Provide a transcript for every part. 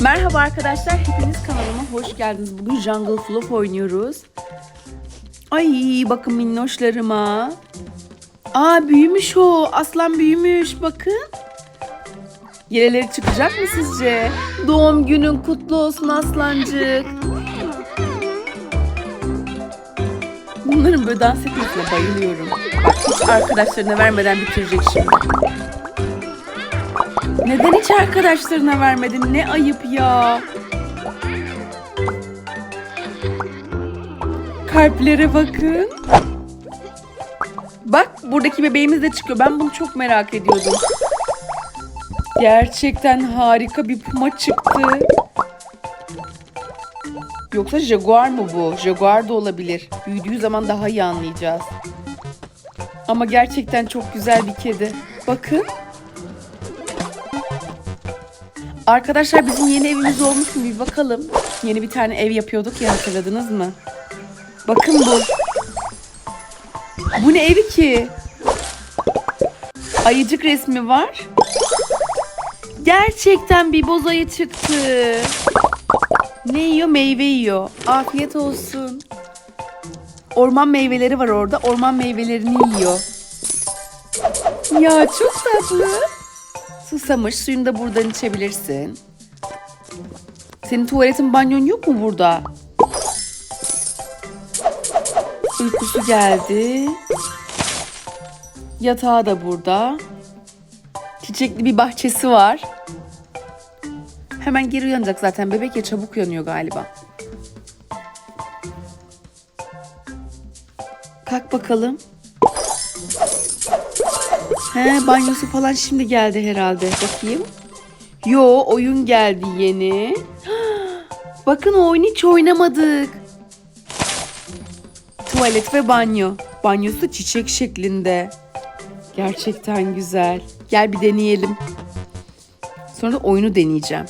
Merhaba arkadaşlar, hepiniz kanalıma hoş geldiniz. Bugün Jungle Flop oynuyoruz. Ay bakın minnoşlarıma. Aa büyümüş o, aslan büyümüş bakın. Yeleleri çıkacak mı sizce? Doğum günün kutlu olsun aslancık. Bunların böyle dans etmesine bayılıyorum. Bak hiç arkadaşlarına vermeden bitirecek şimdi. Neden hiç arkadaşlarına vermedin? Ne ayıp ya. Kalplere bakın. Bak buradaki bebeğimiz de çıkıyor. Ben bunu çok merak ediyordum. Gerçekten harika bir puma çıktı. Yoksa jaguar mı bu? Jaguar da olabilir. Büyüdüğü zaman daha iyi anlayacağız. Ama gerçekten çok güzel bir kedi. Bakın. Arkadaşlar bizim yeni evimiz olmuş mu bir bakalım. Yeni bir tane ev yapıyorduk ya hatırladınız mı? Bakın bu. Bu ne evi ki? Ayıcık resmi var. Gerçekten bir boz ayı çıktı. Ne yiyor? Meyve yiyor. Afiyet olsun. Orman meyveleri var orada. Orman meyvelerini yiyor. Ya çok tatlı. Susamış. Suyunu da buradan içebilirsin. Senin tuvaletin banyon yok mu burada? Uykusu geldi. Yatağı da burada. Çiçekli bir bahçesi var. Hemen geri uyanacak zaten. Bebek ya çabuk uyanıyor galiba. Kalk bakalım. He banyosu falan şimdi geldi herhalde. Bakayım. Yo oyun geldi yeni. Bakın o oyunu hiç oynamadık. Tuvalet ve banyo. Banyosu çiçek şeklinde. Gerçekten güzel. Gel bir deneyelim. Sonra da oyunu deneyeceğim.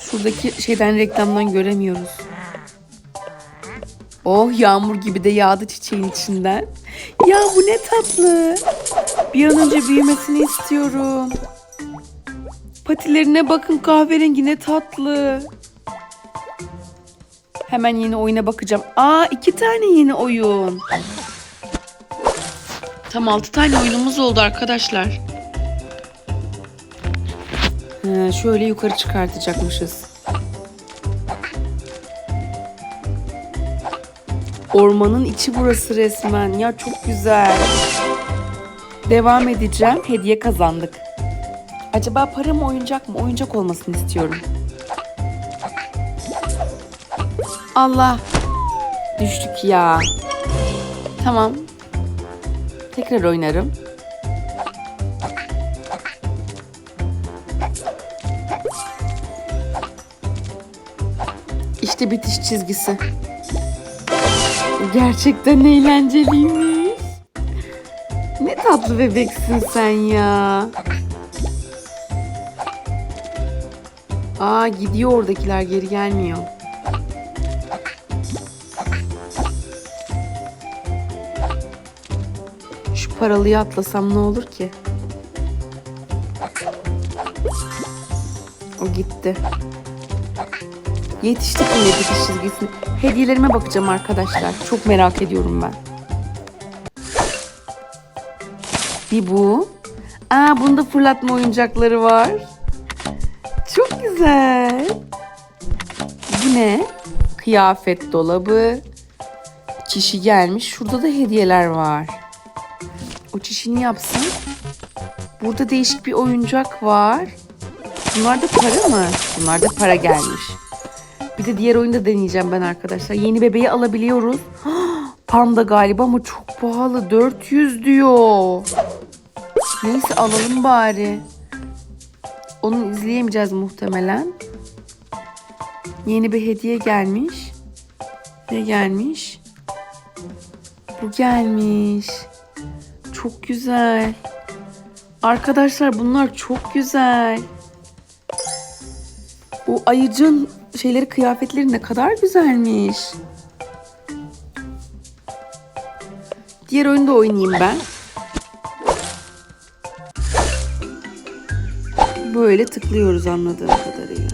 Şuradaki şeyden reklamdan göremiyoruz. Oh yağmur gibi de yağdı çiçeğin içinden. Ya bu ne tatlı. Bir an önce büyümesini istiyorum. Patilerine bakın kahverengi ne tatlı. Hemen yeni oyuna bakacağım. Aa iki tane yeni oyun. Tam altı tane oyunumuz oldu arkadaşlar. He, şöyle yukarı çıkartacakmışız. Ormanın içi burası resmen. Ya çok güzel. Devam edeceğim. Hediye kazandık. Acaba para mı oyuncak mı? Oyuncak olmasını istiyorum. Allah. Düştük ya. Tamam. Tekrar oynarım. İşte bitiş çizgisi. Gerçekten eğlenceliymiş. Ne tatlı bebeksin sen ya. Aa gidiyor oradakiler geri gelmiyor. Şu paralıyı atlasam ne olur ki? O gitti. Yetiştik yine bitiş çizgisine. Hediyelerime bakacağım arkadaşlar. Çok merak ediyorum ben. Bir bu. Aa bunda fırlatma oyuncakları var. Çok güzel. Bu ne? Kıyafet dolabı. Çişi gelmiş. Şurada da hediyeler var. O çişini yapsın. Burada değişik bir oyuncak var. Bunlar da para mı? Bunlar da para gelmiş. Bir de diğer oyunda deneyeceğim ben arkadaşlar. Yeni bebeği alabiliyoruz. Panda galiba ama çok pahalı. 400 diyor. Neyse alalım bari. Onu izleyemeyeceğiz muhtemelen. Yeni bir hediye gelmiş. Ne gelmiş? Bu gelmiş. Çok güzel. Arkadaşlar bunlar çok güzel. Bu ayıcın şeyleri kıyafetleri ne kadar güzelmiş. Diğer oyunda oynayayım ben. Böyle tıklıyoruz anladığım kadarıyla.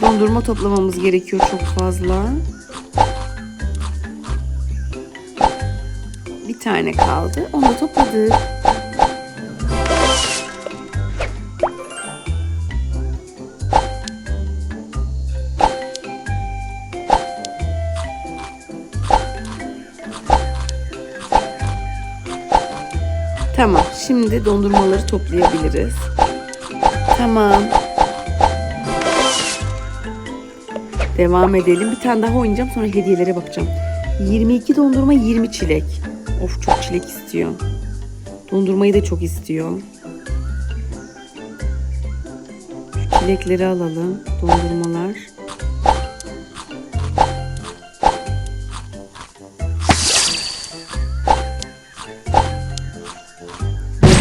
Dondurma toplamamız gerekiyor çok fazla. Bir tane kaldı. Onu da topladık. Şimdi dondurmaları toplayabiliriz. Tamam. Devam edelim. Bir tane daha oynayacağım sonra hediyelere bakacağım. 22 dondurma 20 çilek. Of çok çilek istiyor. Dondurmayı da çok istiyor. Şu çilekleri alalım. Dondurmalar.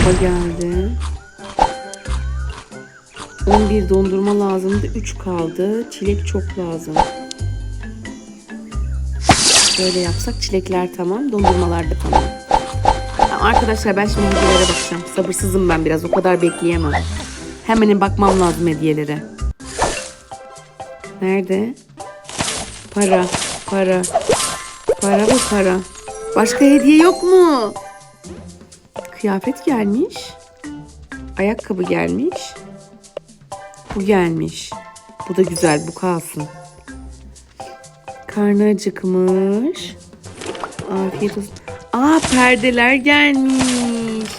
Bomba geldi. 11 dondurma lazımdı. 3 kaldı. Çilek çok lazım. Böyle yapsak çilekler tamam. Dondurmalar da tamam. Tamam, Arkadaşlar ben şimdi hediyelere bakacağım. Sabırsızım ben biraz. O kadar bekleyemem. Hemen bakmam lazım hediyelere. Nerede? Para. Para. Para bu para. Başka hediye yok mu? Kıyafet gelmiş. Ayakkabı gelmiş. Bu gelmiş. Bu da güzel. Bu kalsın. Karnı acıkmış. Afiyet olsun. Aa perdeler gelmiş.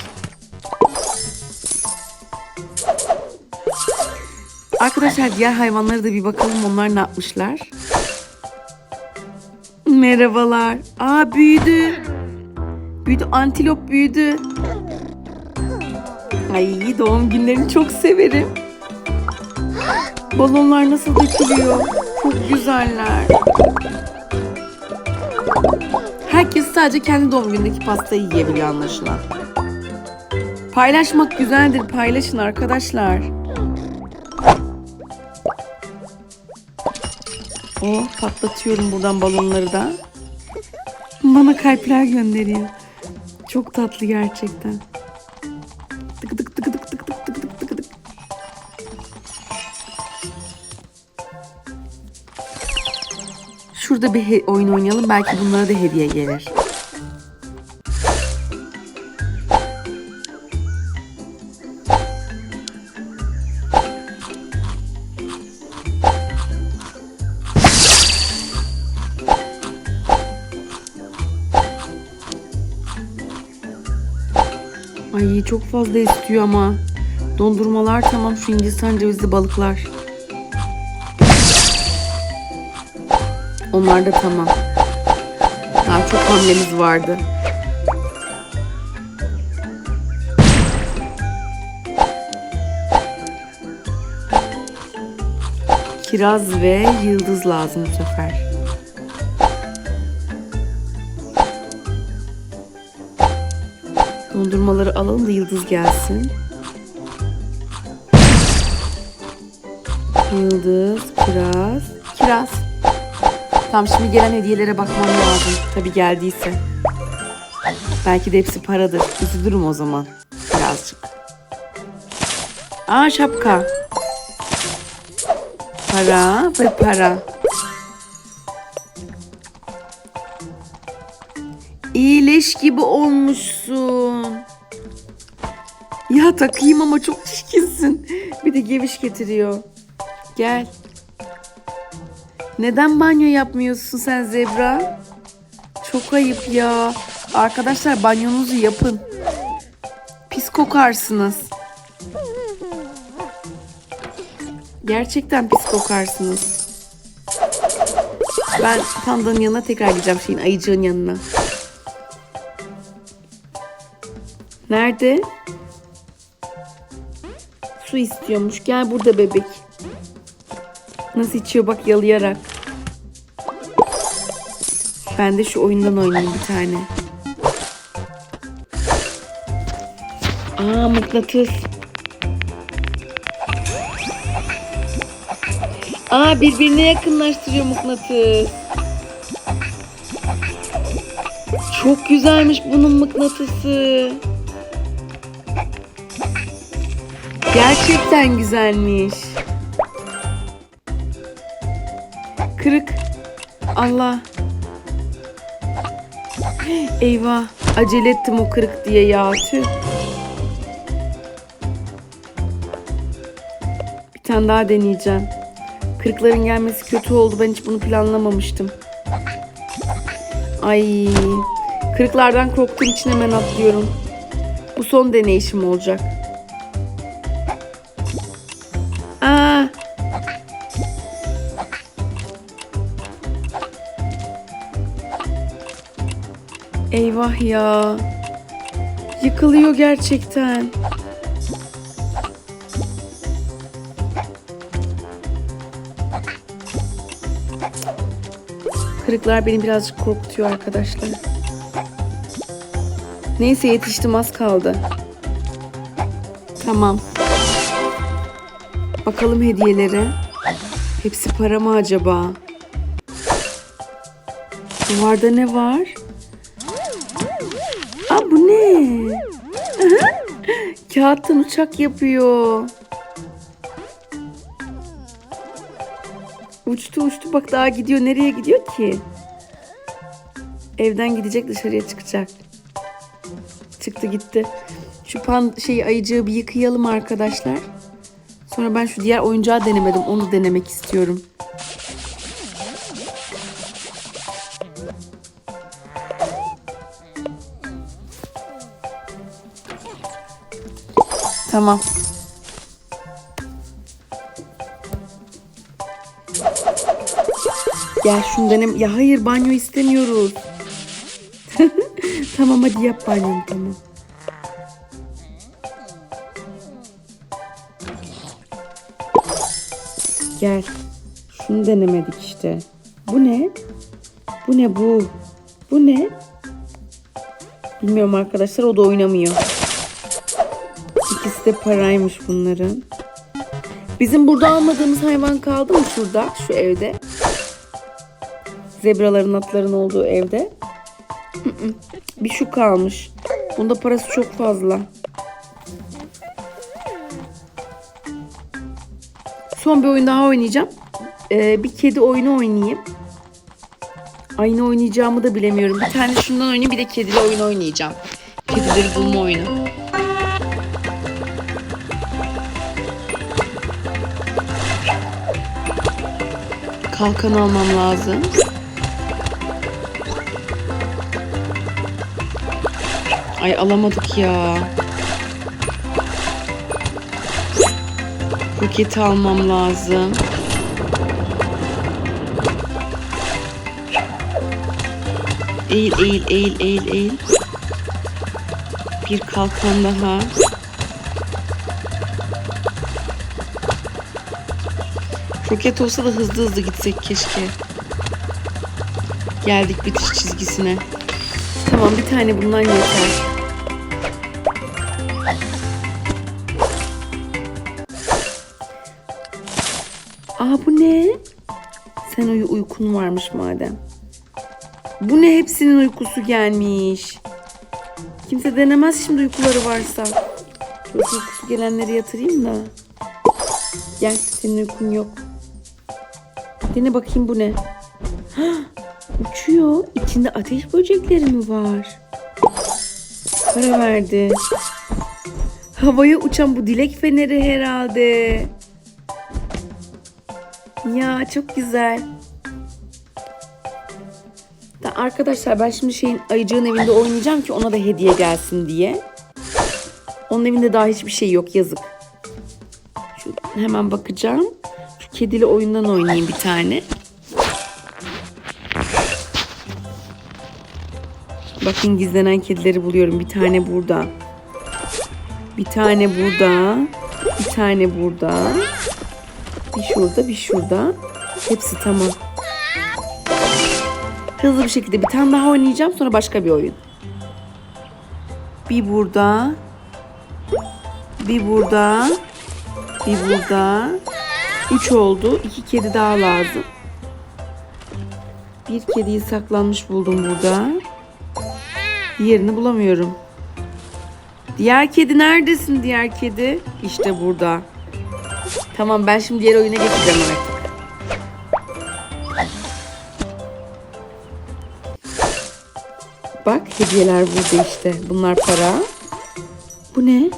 Arkadaşlar diğer hayvanlara da bir bakalım onlar ne yapmışlar. Merhabalar. Aa büyüdü. Büyüdü. Antilop büyüdü. Ay doğum günlerini çok severim. Balonlar nasıl dökülüyor? Çok güzeller. Herkes sadece kendi doğum günündeki pastayı yiyebiliyor anlaşılan. Paylaşmak güzeldir. Paylaşın arkadaşlar. Oh patlatıyorum buradan balonları da. Bana kalpler gönderiyor. Çok tatlı gerçekten. Tık tık tık tık tık tık tık tık tık tık. Şurada bir oyun oynayalım. Belki bunlara da hediye gelir. Ay çok fazla istiyor ama. Dondurmalar tamam şu Hindistan cevizli balıklar. Onlar da tamam. Daha çok hamlemiz vardı. Kiraz ve yıldız lazım bu sefer. Dondurmaları alalım da yıldız gelsin. Yıldız, kiraz, kiraz. Tamam şimdi gelen hediyelere bakmam lazım. Tabii geldiyse. Belki de hepsi paradır. Üzülürüm o zaman. Birazcık. Aa şapka. Para ve para. İyileş gibi olmuşsun. Ya takayım ama çok çirkinsin. Bir de geviş getiriyor. Gel. Neden banyo yapmıyorsun sen zebra? Çok ayıp ya. Arkadaşlar banyonuzu yapın. Pis kokarsınız. Gerçekten pis kokarsınız. Ben pandanın yanına tekrar gideceğim şeyin ayıcığın yanına. Nerede? Su istiyormuş. Gel burada bebek. Nasıl içiyor bak yalayarak. Ben de şu oyundan oynayayım bir tane. Aa mıknatıs. Aa birbirine yakınlaştırıyor mıknatıs. Çok güzelmiş bunun mıknatısı. Gerçekten güzelmiş. Kırık. Allah. Eyvah. Acele ettim o kırık diye ya. Tüh. Bir tane daha deneyeceğim. Kırıkların gelmesi kötü oldu. Ben hiç bunu planlamamıştım. Ay. Kırıklardan korktuğum için hemen atlıyorum. Bu son deneyişim olacak. Eyvah ya. Yıkılıyor gerçekten. Kırıklar beni birazcık korkutuyor arkadaşlar. Neyse yetiştim az kaldı. Tamam. Bakalım hediyelere. Hepsi para mı acaba? Duvarda ne var? Kağıttan uçak yapıyor. Uçtu uçtu bak daha gidiyor. Nereye gidiyor ki? Evden gidecek dışarıya çıkacak. Çıktı gitti. Şu pan şeyi ayıcığı bir yıkayalım arkadaşlar. Sonra ben şu diğer oyuncağı denemedim. Onu denemek istiyorum. Tamam. Gel şunu denem. Ya hayır banyo istemiyoruz. tamam hadi yap banyonu tamam. Gel. Şunu denemedik işte. Bu ne? Bu ne bu? Bu ne? Bilmiyorum arkadaşlar o da oynamıyor. De paraymış bunların. Bizim burada almadığımız hayvan kaldı mı şurada? Şu evde. Zebraların atların olduğu evde. Bir şu kalmış. Bunda parası çok fazla. Son bir oyun daha oynayacağım. Ee, bir kedi oyunu oynayayım. Aynı oynayacağımı da bilemiyorum. Bir tane şundan oynayayım bir de kedili oyun oynayacağım. Kedileri bulma oyunu. Kalkan almam lazım. Ay alamadık ya. Roketi almam lazım. Eğil eğil eğil eğil eğil. Bir kalkan daha. Roket olsa da hızlı hızlı gitsek keşke. Geldik bitiş çizgisine. Tamam bir tane bundan yeter. Aa bu ne? Sen uyu uykun varmış madem. Bu ne hepsinin uykusu gelmiş. Kimse denemez şimdi uykuları varsa. Uykusu gelenleri yatırayım da. Gel senin uykun yok. Dene bakayım bu ne? Hah, uçuyor. İçinde ateş böcekleri mi var? Para verdi. Havaya uçan bu dilek feneri herhalde. Ya çok güzel. Da arkadaşlar ben şimdi şeyin ayıcığın evinde oynayacağım ki ona da hediye gelsin diye. Onun evinde daha hiçbir şey yok yazık. Şu hemen bakacağım. Kedili oyundan oynayayım bir tane. Bakın gizlenen kedileri buluyorum. Bir tane burada. Bir tane burada. Bir tane burada. Bir şurada, bir şurada. Hepsi tamam. Hızlı bir şekilde bir tane daha oynayacağım. Sonra başka bir oyun. Bir burada. Bir burada. Bir burada. Üç oldu. İki kedi daha lazım. Bir kediyi saklanmış buldum burada. Diğerini bulamıyorum. Diğer kedi neredesin diğer kedi? İşte burada. Tamam ben şimdi diğer oyuna geçeceğim artık. Bak hediyeler burada işte. Bunlar para. Bu ne?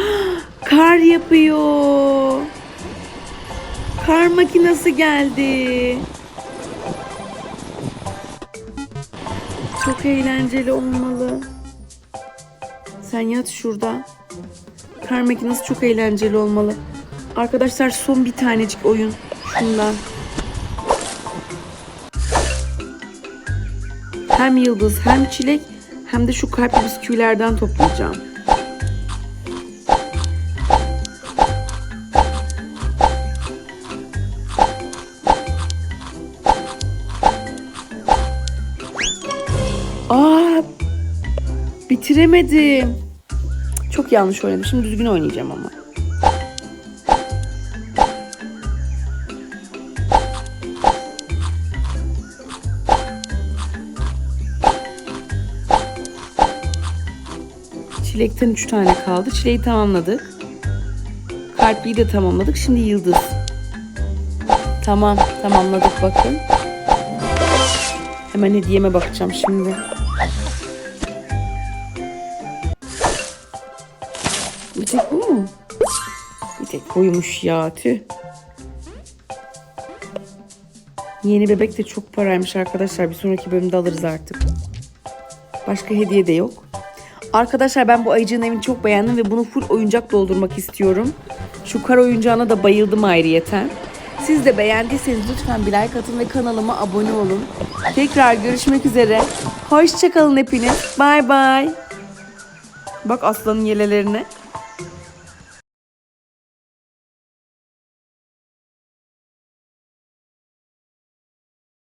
Kar yapıyor. Kar makinesi geldi. Çok eğlenceli olmalı. Sen yat şurada. Kar makinesi çok eğlenceli olmalı. Arkadaşlar son bir tanecik oyun. Şundan. Hem yıldız hem çilek hem de şu kalpli bisküvilerden toplayacağım. Bitiremedim. Çok yanlış oynadım. Şimdi düzgün oynayacağım ama. Çilekten 3 tane kaldı. Çileği tamamladık. Kalpliyi de tamamladık. Şimdi yıldız. Tamam, tamamladık bakın. Hemen hediyeme bakacağım şimdi. Buymuş ya tüh. Yeni bebek de çok paraymış arkadaşlar. Bir sonraki bölümde alırız artık. Başka hediye de yok. Arkadaşlar ben bu ayıcığın evini çok beğendim ve bunu full oyuncak doldurmak istiyorum. Şu kar oyuncağına da bayıldım ayrıyeten. Siz de beğendiyseniz lütfen bir like atın ve kanalıma abone olun. Tekrar görüşmek üzere. Hoşçakalın hepiniz. Bay bay. Bak aslanın yelelerine.